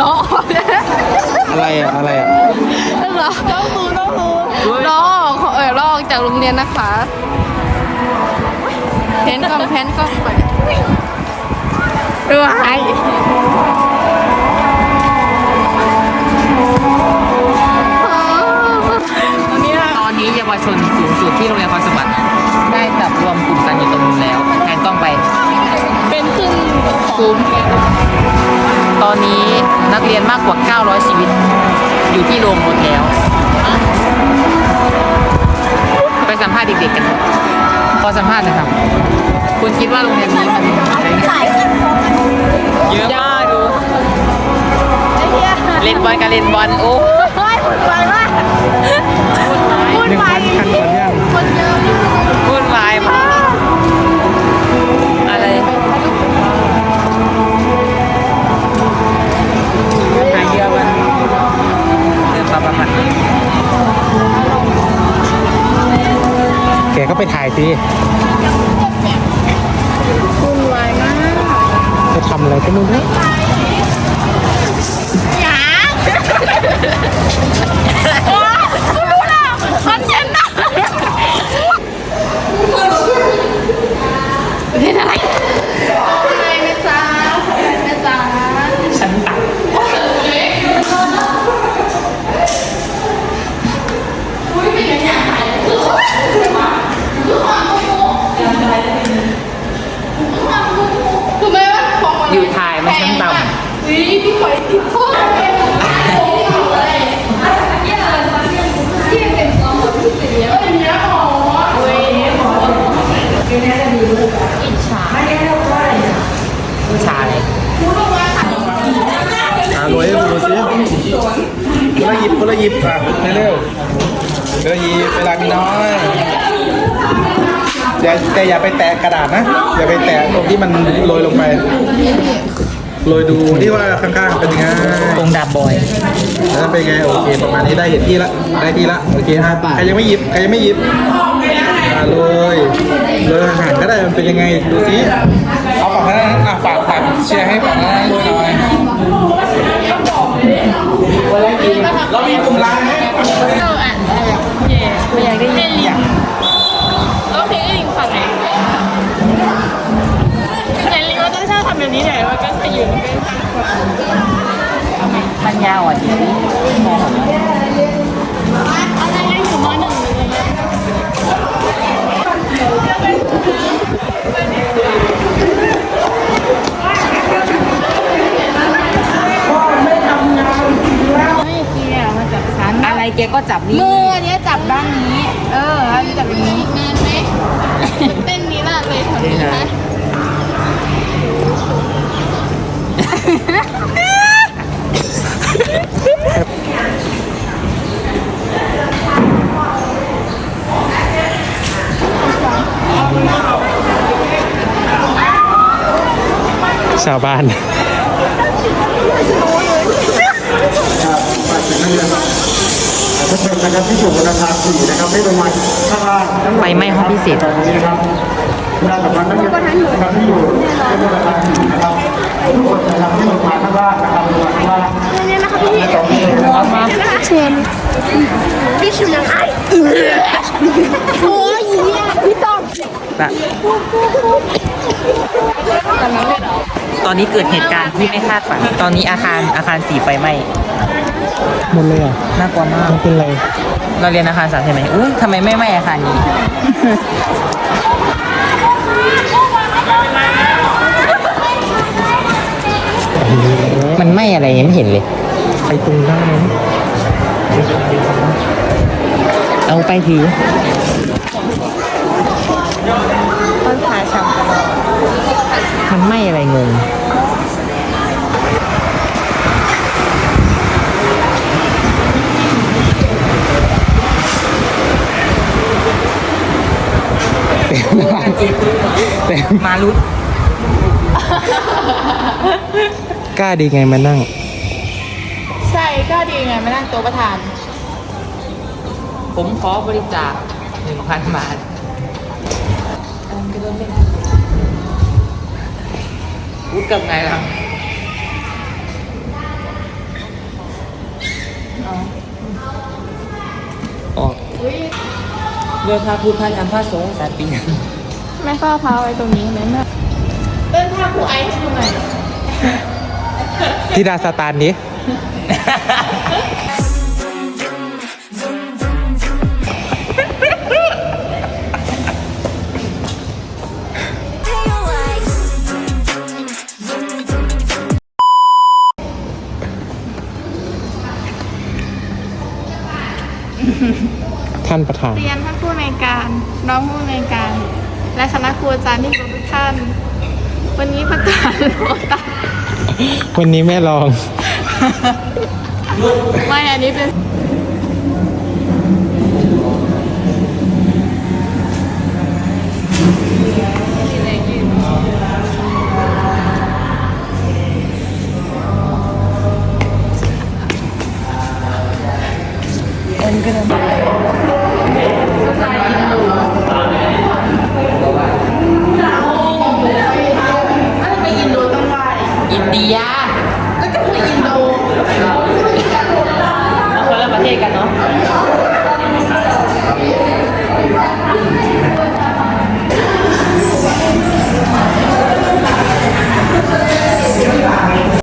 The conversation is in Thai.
ล้อออกเลยอะไรอะอะไรอะล้อต้องรู้ต้องรู้ล้อออกเออล้อออกจากโรงเรียนนะคะเพ้นกล้องเพ้นกล้องไปด้วยตอนนี้เยาวชนสูงสุดที่โรงเรียนพรสวรรค์ได้จับรวมกลุ่มกันอยู่ตรงนู้นแล้วแทนต้องไป เป็นครึ่งซูมต อนนี้นักเรียนมากกว่า 900 ชีวิต อยู่ที่โรงรถแล้ว ไปสัมภาษณ์เด็กๆกันขอสัมภาษณ์หนะครับ คุณคิดว่าโรงเรียนนี้มันเยอะมากดู เล่นบอลกันเล่นบอลโอ้ ไปถ่ายสิวุ่นวายมากไปทำอะไรก็ไม่รู้หยารู้แล้วคอนเทนต์นะเป็นอะไรอะไรนะจ๊ะนะจ๊ะ ฉันตัดอยู่ถ่ายมันชั้นต่ำ นี่พี่ขอยติดข้อเผู้ชาย อ่ารวยให้ดูสิ คนละหยิบคนละหยิบอะเร็วๆคนละหยิบเวลามีน้อยอย่าแต่อย่าไปแตะกระดาษนะ อย่าไปแตะตรงที่มันโรยลงไปโรยดูที่ว่าข้างๆเป็นยังไงองค์ดาบบอยแล้วเป็นไงโอเคประมาณนี้ได้เห็นที่ละได้ที่ละโอเคฮะใครยังไม่หยิบใครยังไม่หยิบอ่าโรยโรยอาหารก็ได้มันเป็นยังไงดูสิเอาฝั่งนั้นนะอะฝากฝากเชียร์ให้ฝั่งนั้นโมันก็ขยืนเป็นมันยาวอะทีนี้มองผมว่าอะไรเล่นอยู่มหนึ่งเลยไม่เกี่ยวมาจากฉันอะไรแกก็จับนี่มืออันเนี้ยจับด้านนี้ เอออันนี้จับอย่างนี้ นานไหมเต้นนี้ละเลยทำนี้นะ ชาวบ้านทุกคนนะครับที่อยู่บนอาคารสี่นะครับให้ลงมาข้างล่างไฟไม้ห้องพิเศษตรงนี้นะครับเวลาสำคัญนักเรียนนะครับที่อยู่บนอาคารสี่นะครับ ทุกคนนะครับที่ลงมาข้างล่างนะครับลงมาข้างล่างนี่นะครับพี่ตรงนี้นะครับเชนพี่ชิวยังไงโอ้ยเนี่ยพี่ต้องแบบตอนนี้เกิดเหตุการณ์ที่ไม่คาดฝัน ตอนนี้อาคารอาคารสีไฟไหม้หมดเลยอะน่ากลัวมากมันเป็นไร เราเรียนอาคารสามใช่ไหมอุ้ยทำไมไม่ไหม้อาคารนี้ ไหม้อะไรยังไม่เห็นเลย ไปตรงได้ไหมเอาไปถือต้นขาช้ำกันมันไหม้อะไรงงแต่มารุดกล้าดีไงมานั่ง ใช่ก้าดีไงมานั่งโต๊ะประธาน ผมขอบริจาคหนึ่งพันบาทพูดกับไงล่ะออกอุ้ยโดยพระพุธพระธรมพระสงฆ์สายปีนแม่ก็พาไว้ตรงนี้ไหมแม่เต้นทาครูไอซ์ทำไม ธิดาสตาร์นี้ ท่านประธาน เรียนท่านผู้ในวยการน้องผู้ในวยการ และคณะครูอาจารย์ที่เคารพทุกท่าน วันนี้ประกาศโลตัส วันนี้แม่ลอง ไม่ อันนี้เป็น